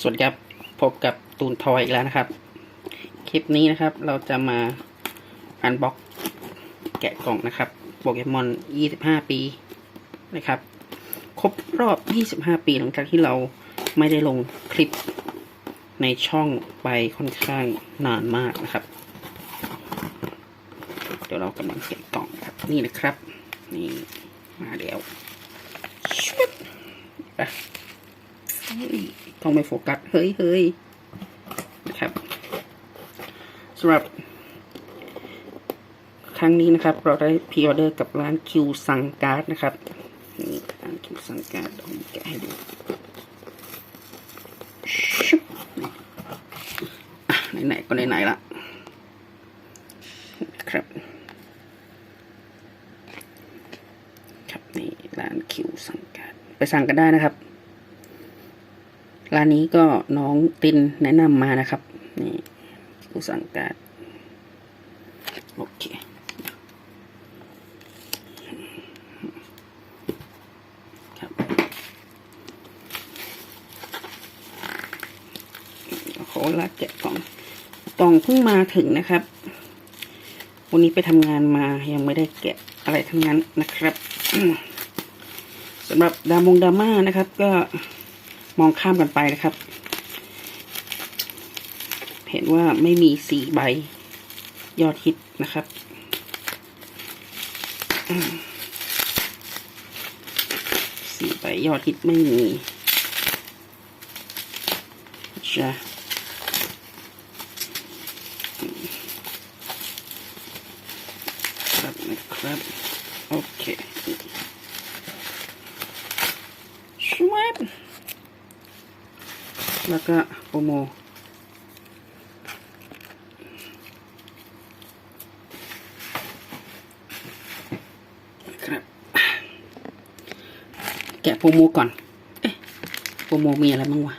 สวัสดีครับ พบกับตูนทอยอีกแล้วนะครับ คลิปนี้นะครับเราจะมาอันบ็อกแกะกล่องนะครับโปเกมอน 25 ปีนะครับ ครบรอบ 25 ปีหลังจากที่เราไม่ได้ลงคลิปในช่องไปค่อนข้างนานมากนะครับ เดี๋ยวเรากำลังแกะกล่องครับนี่นะครับ นี่มาแล้วชุบไป ต้องไม่โฟกัส เฮ้ยเฮ้ยนะครับสำหรับ ครั้งนี้นะครับ เราได้พรีออเดอร์กับร้านคิวซังการ์ดนะครับนี่ร้านคิวซังการ์ดผมแกะให้ดูไหนๆก็ไหนๆละนะครับครับนี่ร้านคิวซังการไปสั่งกันได้นะครับ ร้านนี้ก็น้องตินแนะนำมานะครับ นี่ผู้สั่งการโอเคครับขอลาแกะกล่องกล่องเพิ่งมาถึงนะครับ วันนี้ไปทำงานมายังไม่ได้แกะอะไรทั้งนั้นนะครับสำหรับดามงดาม่านะครับ ก็ มองข้ามกันไปนะครับ เห็นว่าไม่มีสี่ใบ ยอดฮิตนะครับสี่ใบยอดฮิตไม่มีจะครับนะครับ โอเคชวบ แล้วก็โปรโมครับ แกะโปรโมก่อน เอ๊ะโปรโมมีอะไรบ้างวะ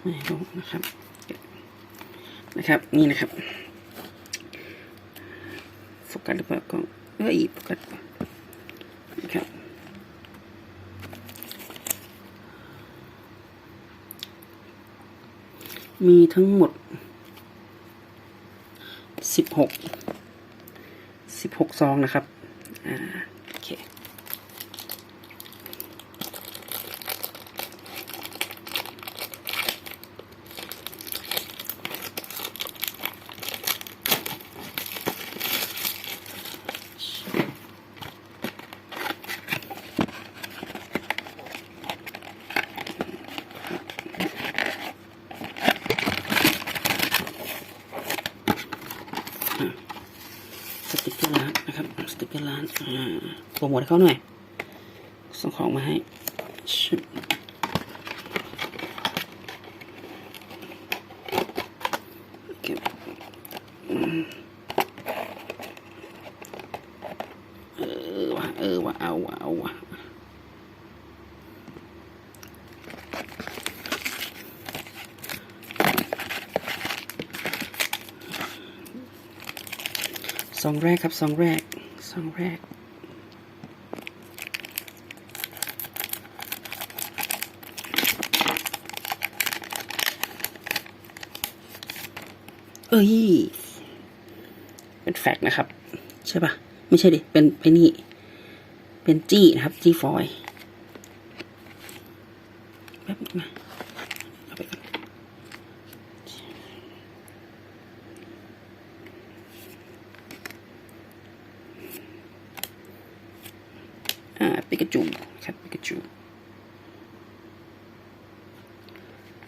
ไม่รู้นะครับ นะครับ นี่นะครับ โฟกัสหรือเปล่ากล้องเอ้ยโฟกัสนะครับ มีทั้งหมดสิบหกสิบหกซองนะครับอ่า โอเค สติกเกอร์ร้านนะครับสติกเกอร์ร้านอ่าโป รโมทให้เขาหน่อย ส่งของมาให้เก็บอืมเออว่ะเออว่ะเอาว่ะเอาว่ะซองแรกครับซองแรกซองแรก เอ้ย เป็นแฟกนะครับ ใช่ปะไม่ใช่ดิ เป็นเป็นนี่ เป็นจี้นะครับ จี้ฟอยล์แป๊บนึงนะเอาไปก่อนอ่าปิกาจูครับปิกาจู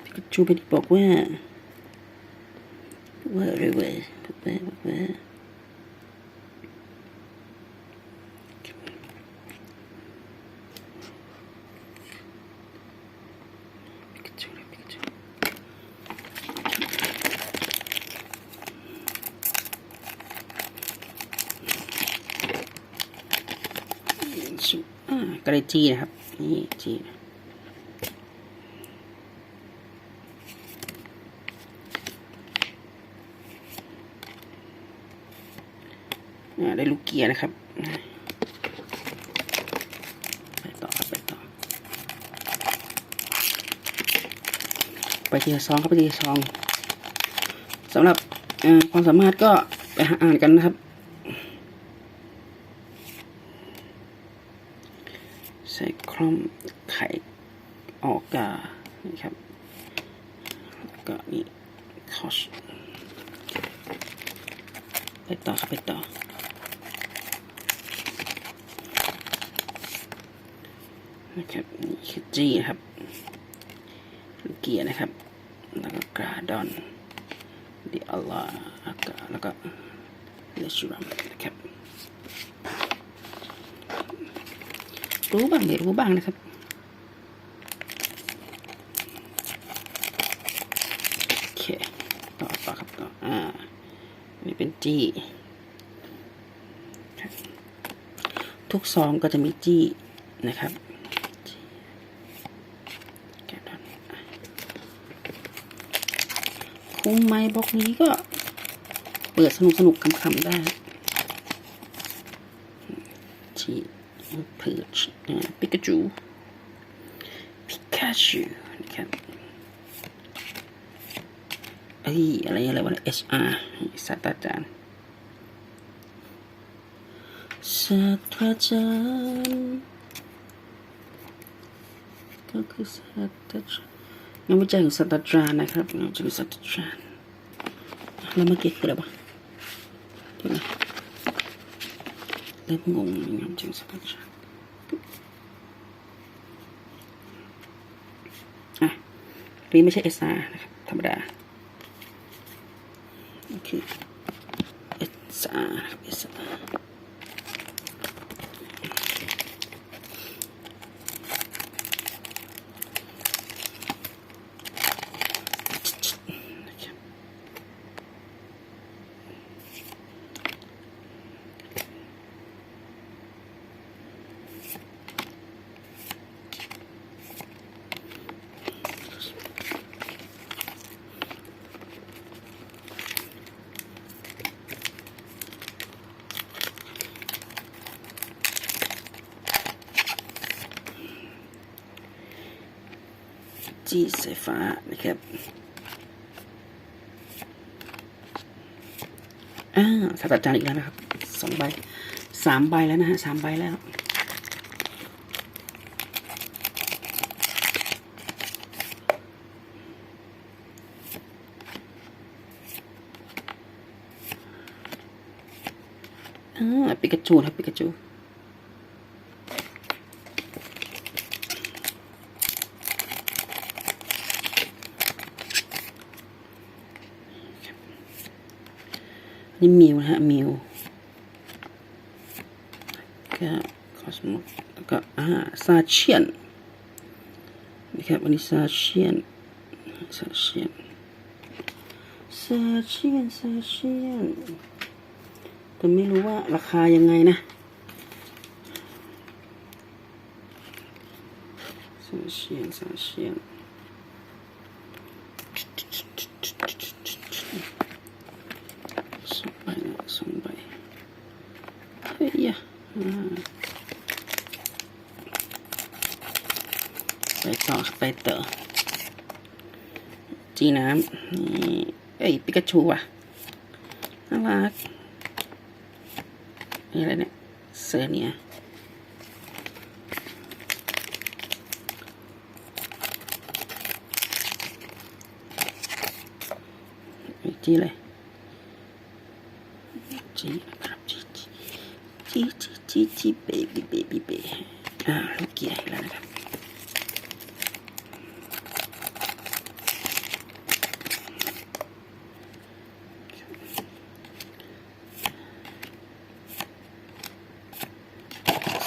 ปิกาจูเป็นบอกว่า ว่าอะไรวะบอกว่าบอกว่าปิกาจูนะปิกาจูชุอ่าก็เลยจีนะครับ นี่จีนะอ่ ได้ลูกเกียร์นะครับไปต่อครับไปต่อไปทีละซองครับไปทีละซองสำหรับความสามารถก็ไปหาอ่านกันนะครับใส่ครอมไข่ออกกานะครับแล้วก็นี่คอสไปต่อครับไปต่อ นะครับนี่คือจีนะครับเกียร์นะครับ แล้วก็กราดอนดิอัลลาห์แล้วก็เลชูรัมนะครับรู้บ้างไม่รู้บ้างนะครับโอเคต่อต่อครับต่ออ่านี่เป็นจี้ทุกซองก็จะมีจี้นะครับ แกะดอน คุ้มไหมบล็อกนี้ก็เปิดสนุกสนุกคำๆได้ชีเพิร์ชปิกาจูปิกาจูนะครับเอ้ยอะไรอะไรวะ HR ศาสตราจารย์ศาสตราจารย์ก็คือศาสตราจารย์ งานวิจัยของศาสตราจารย์นะครับงานวิจัยของศาสตราจารย์แล้วเมื่อกี้คืออะไรวะเดี๋ยวนะเริ่มงงงานวิจัยของศาสตราจารย์อะนนี้ไม่ใช่ SR นะครับธรรมดาโอเค SR นะครับ SR น จี้สายฟ้านะครับอ่าศาสตราจารย์อีกแล้วนะครับสองใบสามใบแล้วนะฮะสามใบแล้วอ่าปิกาจูครับปิกาจู นี่มิวนะฮะมิวก็คอสโมแล้วก็อ่าซาเชียนนะครับอันนี้ซาเชียนซาเชียนซาเชียนซาเชียนแต่ไม่รู้ว่าราคายังไงนะซาเชียนซาเชียน สองใบนะสองใบเฮ้ยอะอ่าไปต่อไปต่อ จีน้ำนี่เอ้ยปิกาชูอะน่ารักนี่อะไรเนี่ยเซอร์เนี่ยอีกจีเลยจีครับจีจีจีจีจีเบบี้เบบี้เบอ่าลูกเกียร์แล้วนะครับ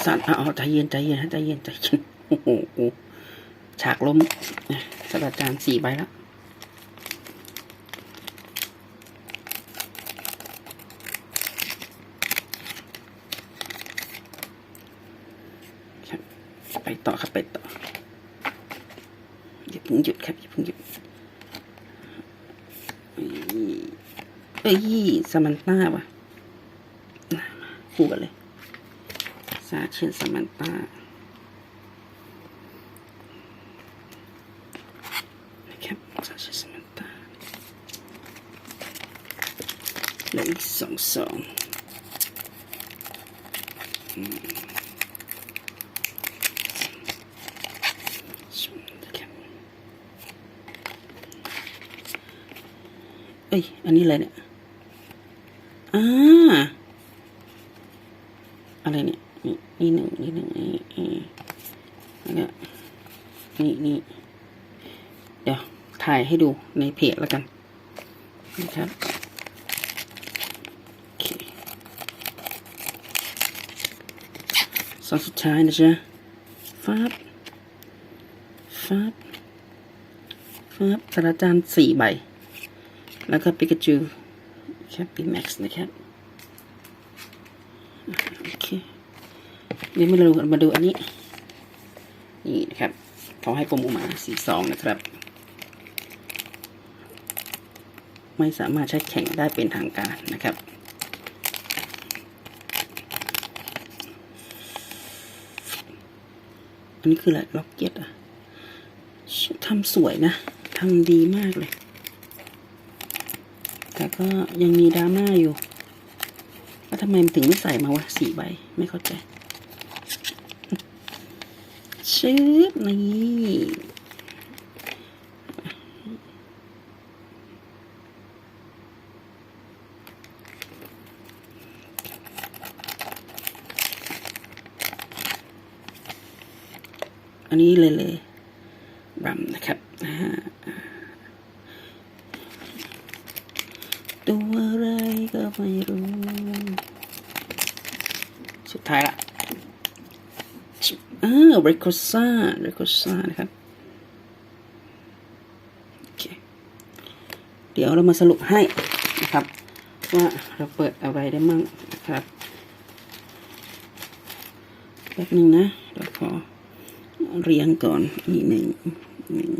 สั่นเอาเอาใจเย็นใจเย็นฮะใจเย็นใจเย็นโอ้โหฉากล้มนะศาสตราจารย์สี่ใบแล้วไปต่อครับไปต่ออย่าเพิ่งหยุดครับอย่าเพิ่งหยุดเอ้ยเอ้ยสมันต้าวะคู่กันเลย ซาเชียนสมันตานะครับซาเชนสมันตาเหลืออีกสองสองอืมนะครับเอ้ย อันนี้อะไรเนี่ย อ่า อะไรเนี่ย นี่นี่หนึ่งนี่หนึ่งนี่นี่แล้วก็ นี่นี่เดี๋ยวถ่ายให้ดูในเพจแล้วกันนะครับโอเคซองสุดท้ายนะจ๊ะฟับฟับฟับกระจานสี่ใบ แล้วก็ปิกาจูแคปปี้แม็กซ์นะครับโอเคเดี๋ยวมาดูมาดูอันนี้ นี่นะครับ เขาให้โปรโมมาสีสองนะครับ ไม่สามารถใช้แข่งได้เป็นทางการนะครับอันนี้คืออะไรล็อกเก็ตอะทำสวยนะทำดีมากเลย แต่ก็ยังมีดราม่าอยู่ว่าทำไมมันถึงไม่ใส่มาวะสี่ใบ ไม่เข้าใจ ชืบนี่อันนี้เลยเลยรัมนะครับอ่าตัวอะไรก็ไม่รู้ สุดท้ายละ อ่าเรโคซ่าเรโคซ่านะครับโอเคเดี๋ยวเรามาสรุปให้นะครับ ว่าเราเปิดอะไรได้มั่งนะครับแป๊บนึงนะเดี๋ยวขอเรียงก่อนนี่หนึ่งหนึ่ง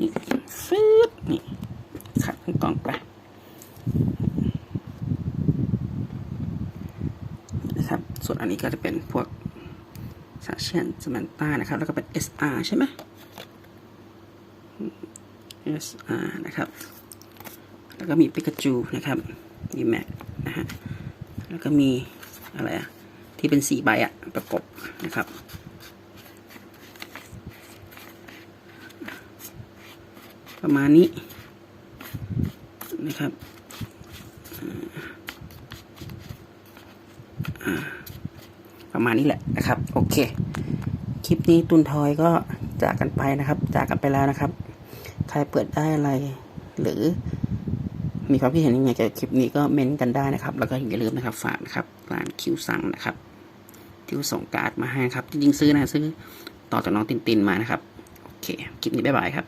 นี่ฟืดนี่ขัดทั้งกล่องไปนะครับ ส่ว นอันนี้ก็จะเป็นพวกซาเชียนสมันต้านะครับ แล้วก็เป็น SR ใช่ไหม SR นะครับ แล้วก็มีปิกาจูนะครับมีแม็กนะฮะ แล้วก็มีอะไรอะที่เป็นสีใบอะประกบนะครับประมาณนี้นะครับ อ่า ประมาณนี้แหละนะครับ โอเค คลิปนี้ตุนทอยก็จากกันไปนะครับ จากกันไปแล้วนะครับ ใครเปิดได้อะไร หรือ มีความคิดเห็นยังไงเกี่ยวกับคลิปนี้ก็เม้นต์กันได้นะครับ แล้วก็อย่าลืมนะครับฝากนะครับร้านคิวสั่งนะครับที่ส่งการ์ดมาให้ครับจริงๆซื้อนะซื้อต่อจากน้องตินตินมานะครับ โอเค คลิปนี้บ๊ายบายครับ